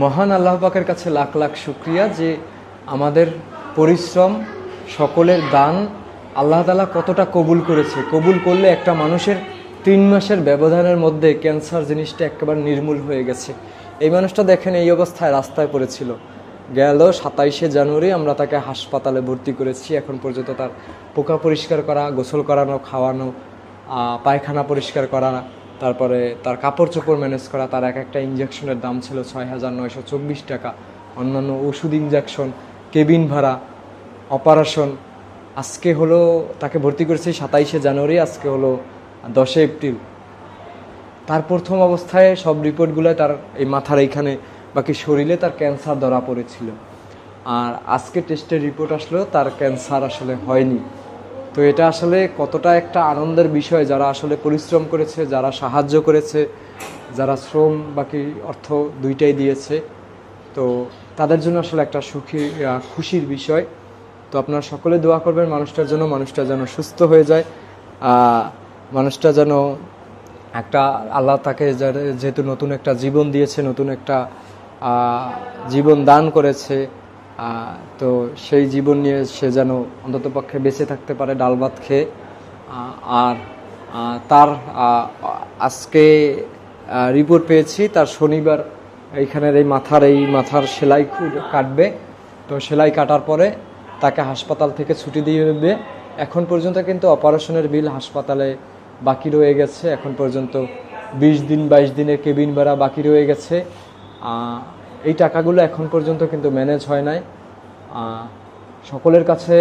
মহান আল্লাহ পাকের কাছে লাখ লাখ শুক্রিয়া যে আমাদের পরিশ্রম, সকলের দান আল্লাহ তালা কতটা কবুল করেছে। কবুল করলে একটা মানুষের তিন মাসের ব্যবধানের মধ্যে ক্যান্সার জিনিসটা একেবারে নির্মূল হয়ে গেছে। এই মানুষটা দেখেন এই অবস্থায় রাস্তায় পড়েছিল। গেল সাতাইশে জানুয়ারি, আমরা তাকে হাসপাতালে ভর্তি করেছি। এখন পর্যন্ত তার পোকা পরিষ্কার করা, গোসল করানো, খাওয়ানো পায়খানা পরিষ্কার করা তারপরে তার কাপড় চোপড় ম্যানেজ করা, তার এক একটা ইঞ্জেকশনের দাম ছিল ছয় হাজার নয়শো চব্বিশ টাকা। অন্যান্য ওষুধ ইঞ্জেকশন কেবিন ভাড়া অপারেশন আজকে হলো, তাকে ভর্তি করেছি সাতাইশে জানুয়ারি, আজকে হলো দশে এপ্রিল। তার প্রথম অবস্থায় সব রিপোর্টগুলো তার এই মাথার এইখানে, বাকি শরীরে তার ক্যান্সার ধরা পড়েছিল। আর আজকে টেস্টের রিপোর্ট আসলো, তার ক্যান্সার আসলে হয়নি। তো এটা আসলে কতটা একটা আনন্দের বিষয় যারা আসলে পরিশ্রম করেছে, যারা সাহায্য করেছে, যারা শ্রম বাকি অর্থ দুইটাই দিয়েছে, তো তাদের জন্য আসলে একটা সুখী খুশির বিষয়। তো আপনারা সকলে দোয়া করবেন মানুষটার জন্য, মানুষটা যেন সুস্থ হয়ে যায়। মানুষটা যেন একটা, আল্লাহ তাকে যেহেতু নতুন একটা জীবন দিয়েছে, নতুন একটা জীবন দান করেছে তো সেই জীবন নিয়ে সে যেন অন্তত পক্ষে বেঁচে থাকতে পারে, ডাল ভাত খেয়ে। আর তার আজকে রিপোর্ট পেয়েছি, তার শনিবার এইখানের এই মাথার এই মাথার সেলাই কাটবে। তো সেলাই কাটার পরে তাকে হাসপাতাল থেকে ছুটি দিয়ে দেবে এখন পর্যন্ত কিন্তু অপারেশনের বিল হাসপাতালে বাকি রয়ে গেছে। এখন পর্যন্ত বিশ দিন, বাইশ দিনের কেবিন ভাড়া বাকি রয়ে গেছে। এই টাকাগুলো এখন পর্যন্ত কিন্তু ম্যানেজ হয় নাই। সকলের কাছে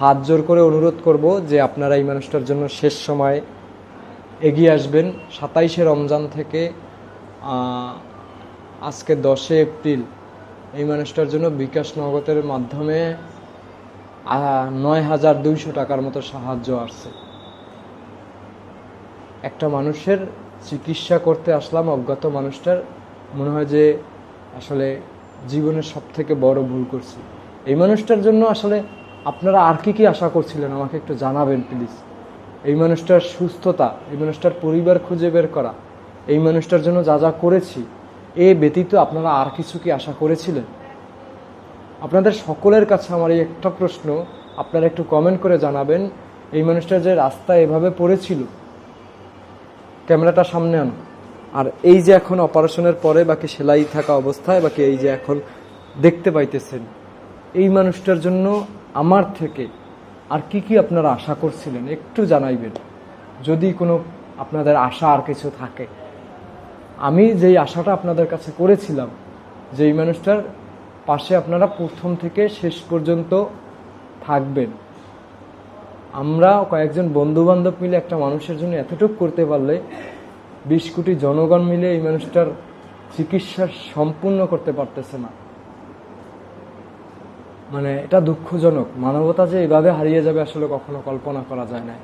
হাত জোর করে অনুরোধ করব যে আপনারা এই মানুষটার জন্য শেষ সময় এগিয়ে আসবেন। সাতাইশে রমজান থেকে আজকে দশে এপ্রিল এই মানুষটার জন্য বিকাশ নগদের মাধ্যমে নয় হাজার দুইশো টাকার মতো সাহায্য আসছে। একটা মানুষের চিকিৎসা করতে আসলাম অজ্ঞাত মানুষটার, মনে হয় যে আসলে জীবনের সব থেকে বড় ভুল করছি। এই মানুষটার জন্য আসলে আপনারা আর কি কি আশা করছিলেন? আমাকে একটু জানাবেন প্লিজ এই মানুষটার সুস্থতা, এই মানুষটার পরিবার খুঁজে বের করা, এই মানুষটার জন্য যা যা করেছি, এ ব্যতীত আপনারা আর কিছু কি আশা করেছিলেন? আপনাদের সকলের কাছে আমার এই একটা প্রশ্ন, আপনারা একটু কমেন্ট করে জানাবেন, এই মানুষটা যে রাস্তায় এভাবে পড়েছিল। ক্যামেরাটা সামনে আনো। আর এই যে এখন অপারেশনের পরে বাকি সেলাই থাকা অবস্থায় বাকি এই যে এখন দেখতে পাইতেছেন, এই মানুষটার জন্য আমার থেকে আর কি কি আপনারা আশা করছিলেন? একটু জানাইবেন। যদি কোনো আপনাদের আশা আর কিছু থাকে। আমি যেই আশাটা আপনাদের কাছে করেছিলাম যে এই মানুষটার পাশে আপনারা প্রথম থেকে শেষ পর্যন্ত থাকবেন। আমরা কয়েকজন বন্ধু বান্ধব মিলে একটা মানুষের জন্য এতটুকু করতে পারলে বিশ কোটি জনগণ মিলে এই মানুষটার চিকিৎসা সম্পূর্ণ করতে পারতেছে না। মানে এটা দুঃখজনক। মানবতা যে এভাবে হারিয়ে যাবে আসলে কখনো কল্পনা করা যায় না